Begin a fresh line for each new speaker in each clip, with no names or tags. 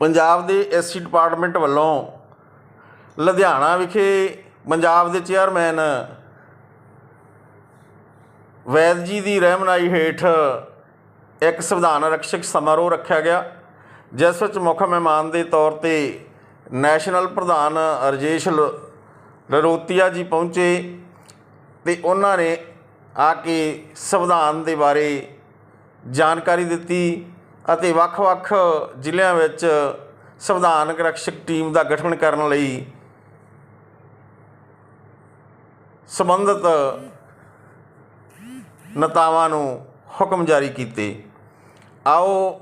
ਪੰਜਾਬ ਦੇ SC department ਵੱਲੋਂ ਲੁਧਿਆਣਾ ਵਿਖੇ ਪੰਜਾਬ ਦੇ ਚੇਅਰਮੈਨ ਵੈਦ ਜੀ ਦੀ ਰਹਿਮਨਾਈ ਹੇਠ ਇੱਕ ਸੰਵਿਧਾਨ ਰਕਸ਼ਕ ਸਮਾਰੋਹ ਰੱਖਿਆ ਗਿਆ, ਜਿਸ ਵਿੱਚ ਮੁੱਖ ਮਹਿਮਾਨ ਦੇ ਤੌਰ ਤੇ ਨੈਸ਼ਨਲ ਪ੍ਰਧਾਨ ਰਜੇਸ਼ ਲਰੋਤੀਆ ਜੀ ਪਹੁੰਚੇ ਤੇ ਉਹਨਾਂ ਨੇ ਆ ਕੇ ਸੰਵਿਧਾਨ ਦੇ ਬਾਰੇ ਜਾਣਕਾਰੀ ਦਿੱਤੀ। ਅਤੇ ਵੱਖ-ਵੱਖ ਜ਼ਿਲ੍ਹਿਆਂ ਵਿੱਚ ਸੰਵਿਧਾਨਕ ਰਕਸ਼ਕ ਟੀਮ ਦਾ ਗਠਨ ਕਰਨ ਲਈ ਸੰਬੰਧਿਤ ਨੇਤਾਵਾਂ ਨੂੰ ਹੁਕਮ ਜਾਰੀ ਕੀਤੇ। ਆਓ,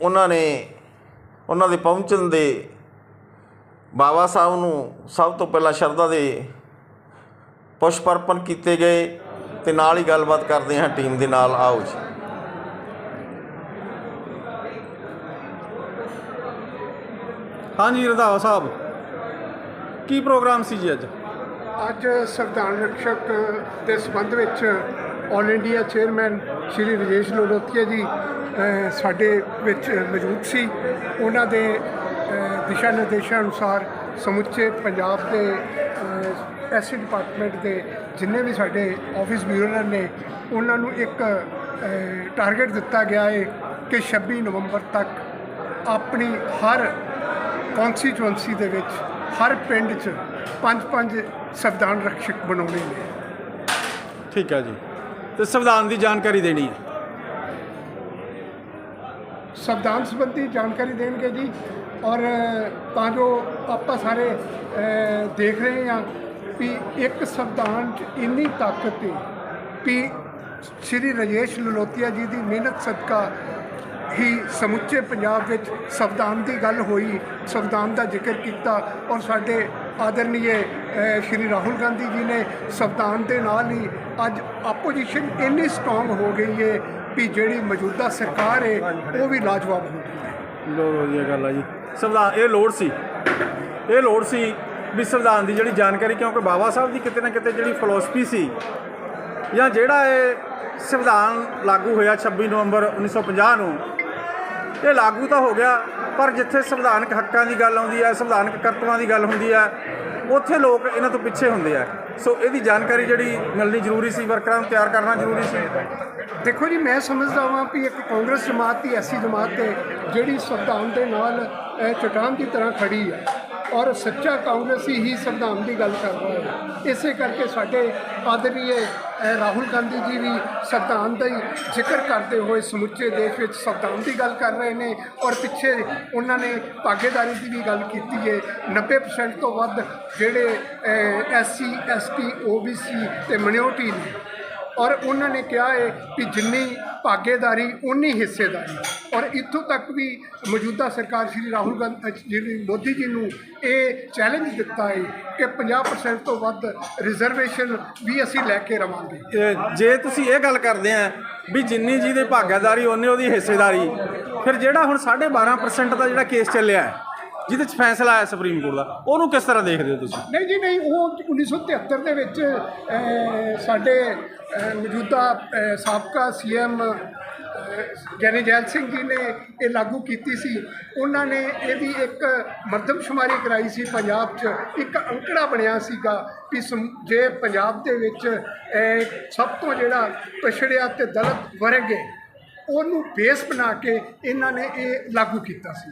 ਉਹਨਾਂ ਨੇ, ਉਹਨਾਂ ਦੇ ਪਹੁੰਚਣ ਦੇ ਬਾਬਾ ਸਾਹਿਬ ਨੂੰ ਸਭ ਤੋਂ ਪਹਿਲਾਂ ਸ਼ਰਧਾ ਦੇ ਪੁਸ਼ਪ ਅਰਪਣ ਕੀਤੇ ਗਏ ਤੇ ਨਾਲ ਹੀ ਗੱਲਬਾਤ ਕਰਦੇ ਹਾਂ ਟੀਮ ਦੇ ਨਾਲ। ਆਓ ਜੀ।
ਹਾਂਜੀ, ਰਧਾਵਾ ਸਾਹਿਬ। ਕੀ ਪ੍ਰੋਗਰਾਮ ਸੀ ਜੀ ਅੱਜ?
ਅੱਜ ਸੰਵਿਧਾਨ ਰਕਸ਼ਕ ਦੇ ਸੰਬੰਧ ਵਿੱਚ all India chairman Shri Rajesh Lolotia ji ਸਾਡੇ ਵਿੱਚ ਮੌਜੂਦ ਸੀ। ਉਹਨਾਂ ਦੇ ਦਿਸ਼ਾ ਨਿਰਦੇਸ਼ਾਂ ਅਨੁਸਾਰ ਸਮੁੱਚੇ ਪੰਜਾਬ ਦੇ ਐਸਸੀ ਡਿਪਾਰਟਮੈਂਟ ਦੇ ਜਿੰਨੇ ਵੀ ਸਾਡੇ ਆਫਿਸ ਬਿਊਰੋ ਨੇ, ਉਹਨਾਂ ਨੂੰ ਇੱਕ ਟਾਰਗੇਟ ਦਿੱਤਾ ਗਿਆ ਹੈ ਕਿ 26 ਨਵੰਬਰ ਤੱਕ ਆਪਣੀ ਹਰ ਕਨਸਟੀਚੁਐਂਸੀ ਦੇ ਵਿੱਚ ਹਰ ਪਿੰਡ 'ਚ ਪੰਜ ਪੰਜ ਸੰਵਿਧਾਨ ਰਕਸ਼ਕ ਬਣਾਉਣੇ ਨੇ।
ਠੀਕ ਹੈ ਜੀ। ਤੇ ਸੰਵਿਧਾਨ ਦੀ ਜਾਣਕਾਰੀ ਦੇਣੀ ਹੈ।
ਸੰਵਿਧਾਨ ਸੰਬੰਧੀ ਜਾਣਕਾਰੀ ਦੇਣਗੇ ਜੀ। ਔਰ ਤਾਂ ਜੋ ਆਪਾਂ ਸਾਰੇ ਦੇਖ ਰਹੇ ਹਾਂ ਵੀ ਇੱਕ ਸੰਵਿਧਾਨ 'ਚ ਇੰਨੀ ਤਾਕਤ ਹੈ ਵੀ ਸ਼੍ਰੀ ਰਜੇਸ਼ ਲਲੋਤੀਆ ਜੀ ਦੀ ਮਿਹਨਤ ਸਦਕਾ ਹੀ ਸਮੁੱਚੇ ਪੰਜਾਬ ਵਿੱਚ ਸੰਵਿਧਾਨ ਦੀ ਗੱਲ ਹੋਈ, ਸੰਵਿਧਾਨ ਦਾ ਜ਼ਿਕਰ ਕੀਤਾ ਔਰ ਸਾਡੇ ਆਦਰਨੀਏ ਸ਼੍ਰੀ ਰਾਹੁਲ ਗਾਂਧੀ ਜੀ ਨੇ ਸੰਵਿਧਾਨ ਦੇ ਨਾਲ ਹੀ ਅੱਜ ਆਪੋਜੀਸ਼ਨ ਇੰਨੀ ਸਟਰੋਂਗ ਹੋ ਗਈ ਹੈ ਕਿ ਜਿਹੜੀ ਮੌਜੂਦਾ ਸਰਕਾਰ ਹੈ ਉਹ ਵੀ ਲਾਜਵਾਬ ਹੋ ਗਈ ਹੈ
ਲੋ, ਵਧੀਆ ਗੱਲ ਆ ਜੀ। ਸੰਵਿਧਾਨ, ਇਹ ਲੋੜ ਸੀ। ਇਹ ਲੋੜ ਸੀ ਵੀ ਸੰਵਿਧਾਨ ਦੀ ਜਿਹੜੀ ਜਾਣਕਾਰੀ, ਕਿਉਂਕਿ ਬਾਬਾ ਸਾਹਿਬ ਦੀ ਕਿਤੇ ਨਾ ਕਿਤੇ ਜਿਹੜੀ ਫਿਲਾਸਫੀ ਸੀ, ਜਾਂ ਜਿਹੜਾ ਇਹ ਸੰਵਿਧਾਨ ਲਾਗੂ ਹੋਇਆ 26 ਨਵੰਬਰ 1950 ਨੂੰ ਇਹ ਲਾਗੂ ਤਾਂ ਹੋ ਗਿਆ, ਪਰ ਜਿੱਥੇ ਸੰਵਿਧਾਨਕ ਹੱਕਾਂ ਦੀ ਗੱਲ ਆਉਂਦੀ ਹੈ, ਸੰਵਿਧਾਨਕ ਕਰਤਵਾਂ ਦੀ ਗੱਲ ਹੁੰਦੀ ਹੈ, ਉੱਥੇ ਲੋਕ ਇਹਨਾਂ ਤੋਂ ਪਿੱਛੇ ਹੁੰਦੇ ਆ। ਸੋ ਇਹਦੀ ਜਾਣਕਾਰੀ ਜਿਹੜੀ ਮਿਲਣੀ ਜ਼ਰੂਰੀ ਸੀ, ਵਰਕਰਾਂ ਨੂੰ ਤਿਆਰ ਕਰਨਾ ਜ਼ਰੂਰੀ ਸੀ।
ਦੇਖੋ ਜੀ, ਮੈਂ ਸਮਝਦਾ ਹਾਂ ਵੀ ਇੱਕ ਕਾਂਗਰਸ ਜਮਾਤ ਦੀ ਐਸੀ ਜਮਾਤ ਹੈ ਜਿਹੜੀ ਸੰਵਿਧਾਨ ਦੇ ਨਾਲ ਚਟਾਨ ਦੀ ਤਰ੍ਹਾਂ ਖੜੀ ਹੈ। ਔਰ ਸੱਚਾ ਕਾਂਗਰਸੀ ਹੀ ਸੰਵਿਧਾਨ ਦੀ ਗੱਲ ਕਰ ਰਿਹਾ ਹੈ। ਇਸੇ ਕਰਕੇ ਸਾਡੇ ਆਦਰੀਏ ਰਾਹੁਲ ਗਾਂਧੀ ਜੀ ਵੀ ਸੰਵਿਧਾਨ ਦਾ ਹੀ ਜ਼ਿਕਰ ਕਰਦੇ ਹੋਏ ਸਮੁੱਚੇ ਦੇਸ਼ ਵਿੱਚ ਸੰਵਿਧਾਨ ਦੀ ਗੱਲ ਕਰ ਰਹੇ ਨੇ ਔਰ ਪਿੱਛੇ ਉਹਨਾਂ ਨੇ ਭਾਗੇਦਾਰੀ ਦੀ ਵੀ ਗੱਲ ਕੀਤੀ ਹੈ। 90% ਤੋਂ ਵੱਧ ਜਿਹੜੇ ਐਸਸੀ ਐਸਟੀ ਓਬੀਸੀ ਤੇ ਮਿਨੋਰਟੀ ਨੇ। ਔਰ ਉਹਨਾਂ ਨੇ ਕਿਹਾ ਹੈ ਕਿ ਜਿੰਨੀ ਭਾਗੇਦਾਰੀ ਉਨੀ ਹਿੱਸੇਦਾਰੀ। ਔਰ ਇੱਥੋਂ ਤੱਕ ਵੀ ਮੌਜੂਦਾ ਸਰਕਾਰ ਸ਼੍ਰੀ ਰਾਹੁਲ ਗਾਂਧੀ ਮੋਦੀ ਜੀ ਨੂੰ ਇਹ ਚੈਲੰਜ ਦਿੱਤਾ ਹੈ ਕਿ 50% ਤੋਂ ਵੱਧ ਰਿਜ਼ਰਵੇਸ਼ਨ ਵੀ ਅਸੀਂ ਲੈ ਕੇ ਰਵਾਂਗੇ।
ਜੇ ਤੁਸੀਂ ਇਹ ਗੱਲ ਕਰਦੇ ਆ ਵੀ ਜਿੰਨੀ ਜਿਹਦੇ ਭਾਗੇਦਾਰੀ ਉਹਨੇ ਉਹਦੀ ਹਿੱਸੇਦਾਰੀ ਫਿਰ ਜਿਹੜਾ ਹੁਣ 12.5% ਦਾ ਜਿਹੜਾ ਕੇਸ ਚੱਲਿਆ ਹੈ, ਜਿਹਦੇ 'ਚ ਫੈਸਲਾ ਆਇਆ ਸੁਪਰੀਮ ਕੋਰਟ ਦਾ ਉਹਨੂੰ ਕਿਸ ਤਰ੍ਹਾਂ ਦੇਖਦੇ ਹੋ ਤੁਸੀਂ?
ਨਹੀਂ ਜੀ ਨਹੀਂ ਉਹ 1973 ਦੇ ਵਿੱਚ ਅਹ, ਸਾਡੇ ਅਹ, ਮੌਜੂਦਾ ਅਹ, ਸਾਬਕਾ ਸੀਐਮ ਗਿਆਨੀ ਜੈਲ ਸਿੰਘ ਜੀ ਨੇ ਇਹ ਲਾਗੂ ਕੀਤੀ ਸੀ। ਉਹਨਾਂ ਨੇ ਇਹਦੀ ਇੱਕ ਮਰਦਮਸ਼ੁਮਾਰੀ ਕਰਾਈ ਸੀ ਪੰਜਾਬ 'ਚ। ਇੱਕ ਅੰਕੜਾ ਬਣਿਆ ਸੀਗਾ ਕਿ ਸਮ- ਜੇ ਪੰਜਾਬ ਦੇ ਵਿੱਚ ਅਹ, ਸਭ ਤੋਂ ਜਿਹੜਾ ਪਛੜਿਆ ਤੇ ਦਲਿਤ ਵਰਗ ਹੈ ਉਹਨੂੰ ਬੇਸ ਬਣਾ ਕੇ ਇਹਨਾਂ ਨੇ ਇਹ ਲਾਗੂ ਕੀਤਾ ਸੀ।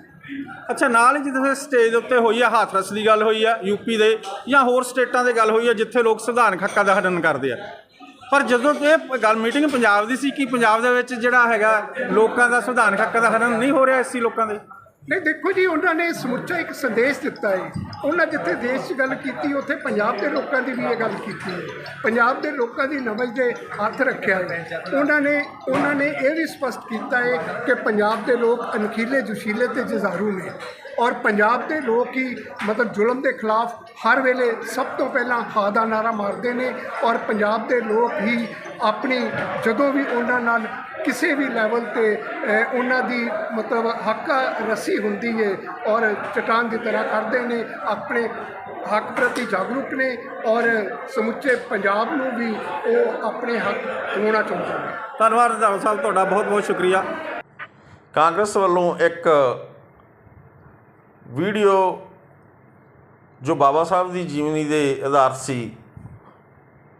ਅੱਛਾ, ਨਾਲ ਹੀ ਜਿੱਥੇ ਸਟੇਜ ਦੇ ਉੱਤੇ ਹੋਈ ਆ, ਹਾਥਰਸ ਦੀ ਗੱਲ ਹੋਈ ਆ ਯੂਪੀ ਦੇ ਜਾਂ ਹੋਰ ਸਟੇਟਾਂ ਦੇ ਗੱਲ ਹੋਈ ਆ, ਜਿੱਥੇ ਲੋਕ ਸੰਵਿਧਾਨਕ ਹੱਕਾਂ ਦਾ ਹਨਨ ਕਰਦੇ ਆ। ਪਰ ਜਦੋਂ ਇਹ ਗੱਲ ਮੀਟਿੰਗ ਪੰਜਾਬ ਦੀ ਸੀ, ਕਿ ਪੰਜਾਬ ਦੇ ਵਿੱਚ ਜਿਹੜਾ ਹੈਗਾ ਲੋਕਾਂ ਦਾ ਸੰਵਿਧਾਨਕ ਹੱਕਾਂ ਦਾ ਹਨਨ ਨਹੀਂ ਹੋ ਰਿਹਾ ਐਸੀ ਲੋਕਾਂ ਦੇ?
ਨਹੀਂ, ਦੇਖੋ ਜੀ, ਉਹਨਾਂ ਨੇ ਸਮੁੱਚਾ ਇੱਕ ਸੰਦੇਸ਼ ਦਿੱਤਾ ਹੈ। ਉਹਨਾਂ ਜਿੱਥੇ ਦੇਸ਼ 'ਚ ਗੱਲ ਕੀਤੀ, ਉੱਥੇ ਪੰਜਾਬ ਦੇ ਲੋਕਾਂ ਦੀ ਵੀ ਇਹ ਗੱਲ ਕੀਤੀ ਹੈ। ਪੰਜਾਬ ਦੇ ਲੋਕਾਂ ਦੀ ਨਵਜ ਦੇ ਹੱਥ ਰੱਖਿਆ ਹੈ। ਉਹਨਾਂ ਨੇ ਉਹਨਾਂ ਨੇ ਇਹ ਵੀ ਸਪਸ਼ਟ ਕੀਤਾ ਹੈ ਕਿ ਪੰਜਾਬ ਦੇ ਲੋਕ ਅਣਖੀਲੇ ਜੁਸ਼ੀਲੇ ਤੇ ਜਜ਼ਾਰੂ ਨੇ। ਔਰ ਪੰਜਾਬ ਦੇ ਲੋਕ ਹੀ ਮਤਲਬ ਜ਼ੁਲਮ ਦੇ ਖਿਲਾਫ ਹਰ ਵੇਲੇ ਸਭ ਤੋਂ ਪਹਿਲਾਂ ਹਾਂ ਦਾ ਨਾਰਾ ਮਾਰਦੇ ਨੇ। ਔਰ ਪੰਜਾਬ ਦੇ ਲੋਕ ਹੀ ਆਪਣੀ, ਜਦੋਂ ਵੀ ਉਹਨਾਂ ਨਾਲ ਕਿਸੇ ਵੀ ਲੈਵਲ ਤੇ ਉਹਨਾਂ ਦੀ ਮਤਲਬ ਹੱਕ ਰੱਸੀ ਹੁੰਦੀ ਹੈ ਔਰ ਚਟਾਨ ਦੀ ਤਰ੍ਹਾਂ ਕਰਦੇ ਨੇ, ਆਪਣੇ ਹੱਕ ਪ੍ਰਤੀ ਜਾਗਰੂਕ ਨੇ ਔਰ ਸਮੁੱਚੇ ਪੰਜਾਬ ਨੂੰ ਵੀ ਉਹ ਆਪਣੇ ਹੱਕ ਹੋਣਾ ਚਾਹੁੰਦੇ ਨੇ।
ਧੰਨਵਾਦ ਰੰਧਾਵਾ ਸਾਹਿਬ, ਤੁਹਾਡਾ ਬਹੁਤ ਬਹੁਤ ਸ਼ੁਕਰੀਆ।
ਕਾਂਗਰਸ ਵੱਲੋਂ ਇੱਕ ਵੀਡੀਓ ਜੋ ਬਾਬਾ ਸਾਹਿਬ ਦੀ ਜੀਵਨੀ ਦੇ ਆਧਾਰ ਸੀ,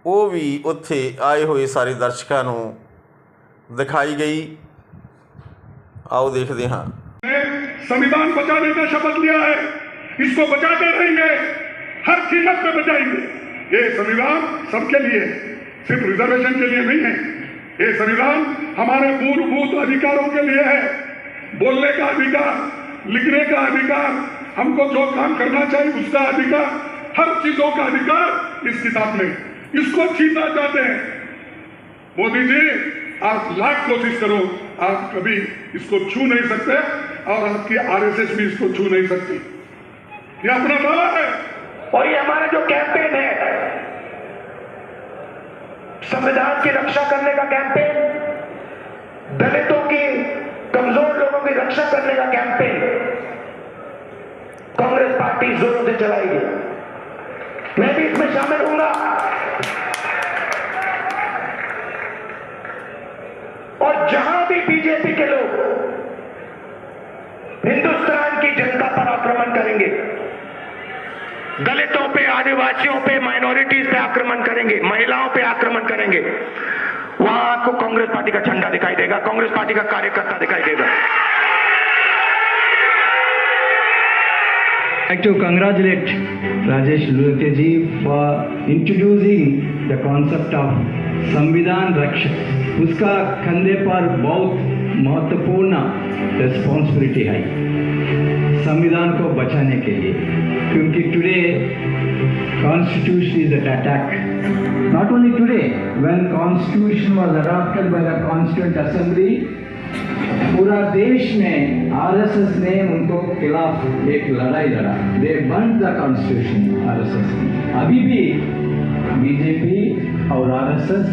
ਉਹ ਵੀ ਉੱਥੇ ਆਏ ਹੋਏ ਸਾਰੇ ਦਰਸ਼ਕਾਂ ਨੂੰ ਦਿਖਾਈ ਗਈ ਆਓ ਦੇਖਦੇ ਹਾਂ
संविधान बचाने का शपथ लिया है इसको बचाते रहेंगे हर कीमत पे बचाएंगे ये संविधान सबके लिए है, सिर्फ रिजर्वेशन के लिए नहीं है ये संविधान हमारे मूलभूत अधिकारों के लिए है बोलने का अधिकार लिखने का अधिकार हमको जो काम करना चाहिए उसका अधिकार हर चीजों का अधिकार इस किताब में इसको छीनना चाहते हैं मोदी जी आप लाख कोशिश करो, आप कभी इसको छू नहीं सकते और आपकी आरएसएस भी इसको छू नहीं सकती। ये अपना दावा है।
और ये हमारा जो कैंपेन है, संविधान की रक्षा करने का कैंपेन दलितों की, कमज़ोर लोगों की रक्षा करने का कैंपेन कांग्रेस पार्टी जोरों से चलाएगी मैं भी इसमें शामिल हूँगा। आक्रमण करेंगे। दलितों पे, आदिवासियों पे माइनॉरिटीज पे आक्रमण करेंगे, महिलाओं पे आक्रमण करेंगे। वहाँ आपको कांग्रेस पार्टी का झंडा दिखाई देगा, कांग्रेस पार्टी का कार्यकर्ता दिखाई देगा।
Like to congratulate Rajesh Lurteji for introducing the concept of संविधान रक्षक उसका कंधे पर बहुत महत्वपूर्ण रिस्पॉन्सिबिलिटी है संविधान को बचाने के लिए, क्योंकि today constitution is at attack not only today when constitution was adopted by the constituent assembly पूरा देश में आरएसएस ने उनको खिलाफ एक लड़ाई लड़ा। They burnt the constitution RSS अभी भी बीजेपी और आरएसएस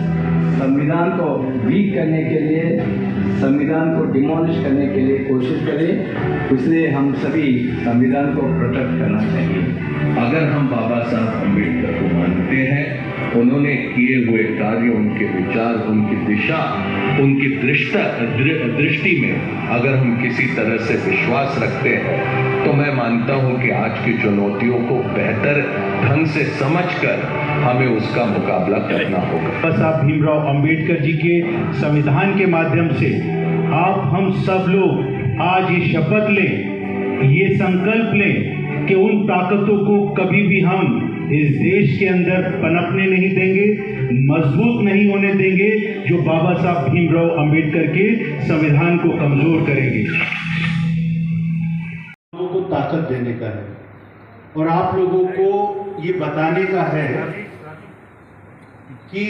संविधान को वीक करने के लिए, संविधान को डिमोलिश करने के लिए कोशिश करें, इसलिए हम सभी संविधान को प्रोटेक्ट करना चाहिए।
अगर हम बाबा साहब अंबेडकर को मानते हैं, उन्होंने किए हुए कार्य, उनके विचार, उनकी दिशा, उनकी दृष्टा दृष्टि में अगर हम किसी तरह से विश्वास रखते हैं तो मैं मानता हूँ कि आज की चुनौतियों को बेहतर ढंग से समझकर हमें उसका मुकाबला करना होगा।
बाबा साहब भीमराव अंबेडकर जी के संविधान के माध्यम से आप हम सब लोग आज ये शपथ लें ये संकल्प लें कि उन ताकतों को कभी भी हम इस देश के अंदर पनपने नहीं देंगे मज़बूत नहीं होने देंगे जो बाबा साहब भीमराव अंबेडकर के संविधान को कमज़ोर करेंगे।
लोगों को ताकत देने का है और आप लोगों को ये बताने का है कि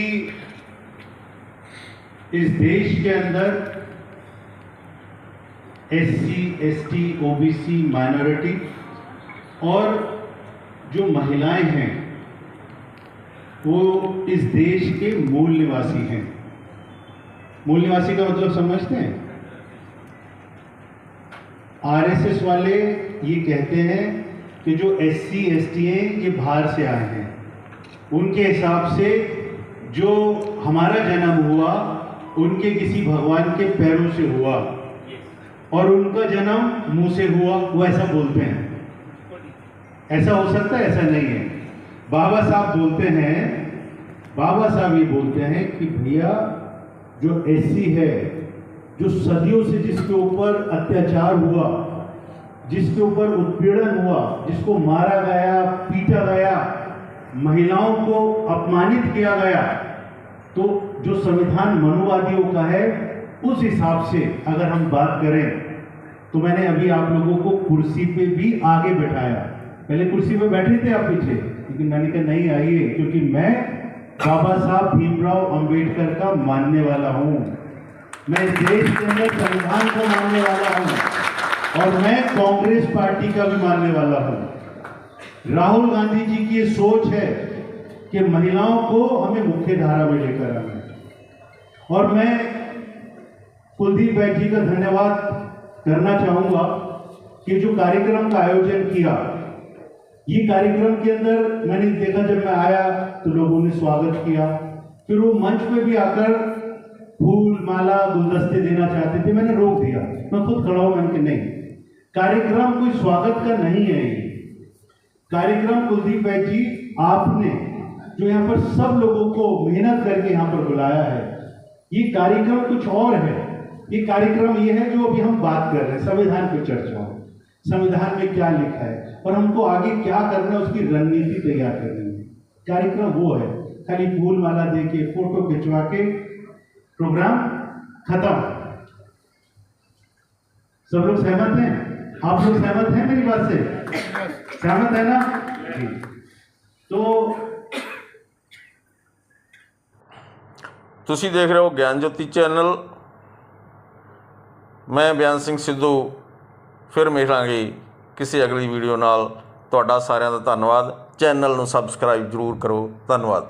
इस देश के अंदर S C S T O B C minority और जो महिलाएँ हैं, वो इस देश के मूल निवासी हैं। मूल निवासी का मतलब समझते हैं? आरएसएस वाले ये कहते हैं कि जो एस सी एस टी हैं ये बाहर से आए हैं, उनके हिसाब से जो हमारा जन्म हुआ, उनके किसी भगवान के पैरों से हुआ और उनका जन्म मुँह से हुआ, वो ऐसा बोलते हैं। ऐसा हो सकता है, ऐसा नहीं है। बाबा साहब बोलते हैं, बाबा साहब ये बोलते हैं कि भैया, जो एससी है, जो सदियों से जिसके ऊपर अत्याचार हुआ जिसके ऊपर उत्पीड़न हुआ, जिसको मारा गया, पीटा गया, महिलाओं को अपमानित किया गया तो जो संविधान मनुवादियों का है, उस हिसाब से अगर हम बात करें तो मैंने अभी आप लोगों को कुर्सी पे भी आगे बैठाया। पहले कुर्सी पे बैठे थे आप पीछे, लेकिन मैंने कहा, नहीं, आइए, क्योंकि मैं बाबा साहब भीमराव अंबेडकर का मानने वाला हूँ। मैं देश के अंदर संविधान को मानने वाला हूँ। और मैं कांग्रेस पार्टी का भी मानने वाला हूँ। राहुल गांधी जी की ये सोच है कि महिलाओं को हमें मुख्य धारा में लेकर आना है। और मैं कुलदीप बैठ जी का धन्यवाद करना चाहूँगा कि जो कार्यक्रम का आयोजन किया, ये कार्यक्रम के अंदर मैंने देखा, जब मैं आया तो लोगों ने स्वागत किया। फिर वो मंच पे भी आकर फूल, माला, गुलदस्ते देना चाहते थे, मैंने रोक दिया। मैं खुद खड़ा हूँ, मैंने नहीं। कार्यक्रम कोई स्वागत का नहीं है कार्यक्रम कुलदीप भाई जी, आपने जो यहाँ पर सब लोगों को मेहनत करके यहाँ पर बुलाया है, ये कार्यक्रम कुछ और है। ये कार्यक्रम ये है जो अभी हम बात कर रहे हैं, संविधान पर चर्चा संविधान में क्या लिखा है और हमको आगे क्या करना है, उसकी रणनीति तैयार करनी है। कार्यक्रम वो है, खाली फूल माला दे के, फ़ोटो खिंचवा के, प्रोग्राम खत्म। सब लोग सहमत हैं? आप लोग सहमत हैं मेरी बात से सहमत है ना जी तो
ਤੁਸੀਂ ਦੇਖ ਰਹੇ ਹੋ ਗਿਆਨ ਜੋਤੀ ਚੈਨਲ ਮੈਂ ਬਿਆਨ ਸਿੰਘ ਸਿੱਧੂ ਫਿਰ ਮਿਲਾਂਗੇ ਕਿਸੇ ਅਗਲੀ ਵੀਡੀਓ ਨਾਲ ਤੁਹਾਡਾ ਸਾਰਿਆਂ ਦਾ ਧੰਨਵਾਦ ਚੈਨਲ ਨੂੰ ਸਬਸਕ੍ਰਾਈਬ ਜ਼ਰੂਰ ਕਰੋ ਧੰਨਵਾਦ